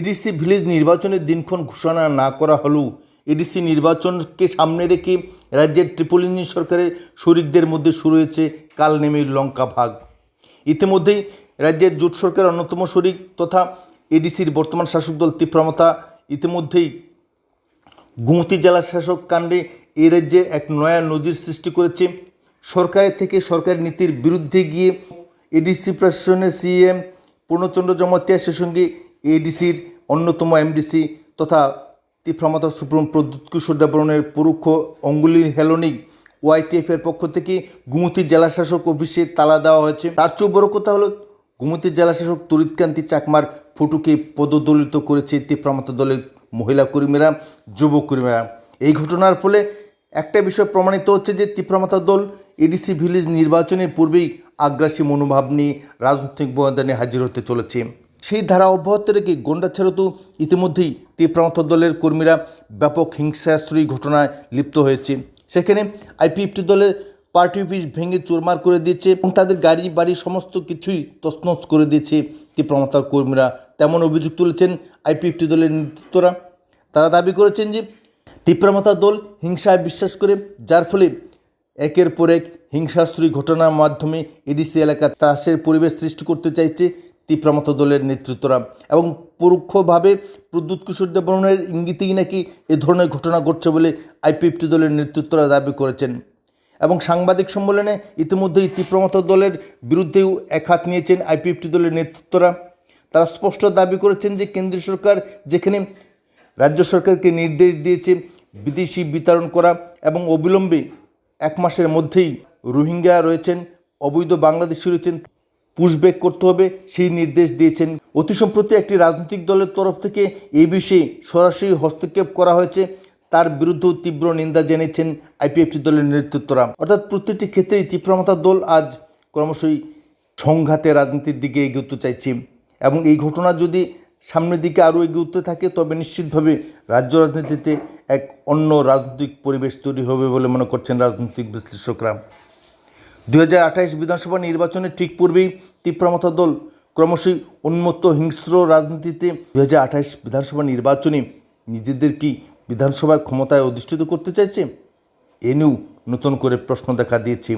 ADC village নির্বাচনের দিনক্ষণ ঘোষণা না করা হলেও এডিসি নির্বাচনকে সামনে রেখে রাজ্যের ট্রিপলিনি সরকারের শরিকদের মধ্যে শুরু হয়েছে কাল নেমে লঙ্কা ভাগ। ইতিমধ্যেই রাজ্যের জোট সরকারের অন্যতম শরিক তথা এডিসির বর্তমান শাসক দল তীব্রমতা ইতিমধ্যেই গুমতি জেলা শাসক কাণ্ডে এ রাজ্যে এক নয়া নজির সৃষ্টি করেছে। সরকারের থেকে সরকারি নীতির বিরুদ্ধে গিয়ে এডিসি প্রশাসনের সিএম পূর্ণচন্দ্র জমাতিয়া সে সঙ্গে এডিসির অন্যতম এমডিসি তথা তীব্রমতা সুপ্রিম প্রদ্যুৎ কিশোর দেবরণের পরোক্ষ অঙ্গুলি হেলনিক ওয়াইটিএফের পক্ষ থেকে গুমতি জেলাশাসক অফিসে তালা দেওয়া হয়েছে। তার চেয়েও বড় কথা হলো, গুমতি জেলা শাসক তরিৎকান্তি চাকমার ফটুকে পদদলিত করেছে তীব্রমতা দলের মহিলা কর্মীরা, যুব কর্মীরা। এই ঘটনার ফলে একটা বিষয় প্রমাণিত হচ্ছে যে তীব্রমতা দল এডিসি ভিলেজ নির্বাচনের পূর্বেই আগ্রাসী মনোভাব নিয়ে রাজনৈতিক ময়দানে হাজির হতে চলেছে। সেই ধারা অব্যাহত রেখে গন্ডাছাড়া তো ইতিমধ্যেই তীব্রমতা দলের কর্মীরা ব্যাপক হিংসাশ্রয়ী ঘটনায় লিপ্ত হয়েছে। সেখানে আইপিএফটি দলের পার্টি অফিস ভেঙে চুরমার করে দিয়েছে এবং তাদের গাড়ি, বাড়ি সমস্ত কিছুই তছনছ করে দিয়েছে তীব্রমতার কর্মীরা। তেমন অভিযোগ তুলেছেন আইপিএফটি দলের নেতৃত্বরা তারা দাবি করেছেন যে তীব্রমতা দল হিংসায় বিশ্বাস করে, যার ফলে একের পর এক হিংসাশ্রী ঘটনার মাধ্যমে এডিসি এলাকা ত্রাসের পরিবেশ সৃষ্টি করতে চাইছে। তীব্রমত দলের নেতৃত্বরা এবং পরোক্ষভাবে প্রদ্যুৎ কিশোর দেবরণের ইঙ্গিতেই নাকি এ ধরনের ঘটনা ঘটছে বলে আইপিএফটি দলের নেতৃত্বরা দাবি করেছেন। এবং সাংবাদিক সম্মেলনে ইতিমধ্যেই তীব্রমত দলের বিরুদ্ধেও একহাত নিয়েছেন আইপিএফটি দলের নেতৃত্বরা। তারা স্পষ্ট দাবি করেছেন যে কেন্দ্রীয় সরকার যেখানে রাজ্য সরকারকে নির্দেশ দিয়েছে বিদেশি বিতরণ করা এবং অবিলম্বে এক মাসের মধ্যেই রোহিঙ্গা রয়েছেন, অবৈধ বাংলাদেশি রয়েছেন পুশব্যাক করতে হবে, সেই নির্দেশ দিয়েছেন। অতি সম্প্রতি একটি রাজনৈতিক দলের তরফ থেকে এ বিষয়ে সরাসরি হস্তক্ষেপ করা হয়েছে। তার বিরুদ্ধেও তীব্র নিন্দা জানিয়েছেন আইপিএফটি দলের নেতৃত্বরা। অর্থাৎ প্রত্যেকটি ক্ষেত্রেই তীব্রমতা দল আজ ক্রমশই সংঘাতে রাজনীতির দিকে এগোতে চাইছে। এবং এই ঘটনা যদি সামনের দিকে আরও এগোতে থাকে, তবে নিশ্চিতভাবে রাজ্য রাজনীতিতে এক অন্য রাজনৈতিক পরিবেশ তৈরি হবে বলে মনে করছেন রাজনৈতিক বিশ্লেষকরা। আঠাইশ বিধানসভা নির্বাচনের ঠিক পূর্বেই তীব্রমতা দল ক্রমশই উন্মত্ত হিংস্র রাজনীতিতে দু বিধানসভা নির্বাচনে নিজেদের কি বিধানসভায় ক্ষমতায় অধিষ্ঠিত করতে চাইছে? এনেও নতুন করে প্রশ্ন দেখা দিয়েছে।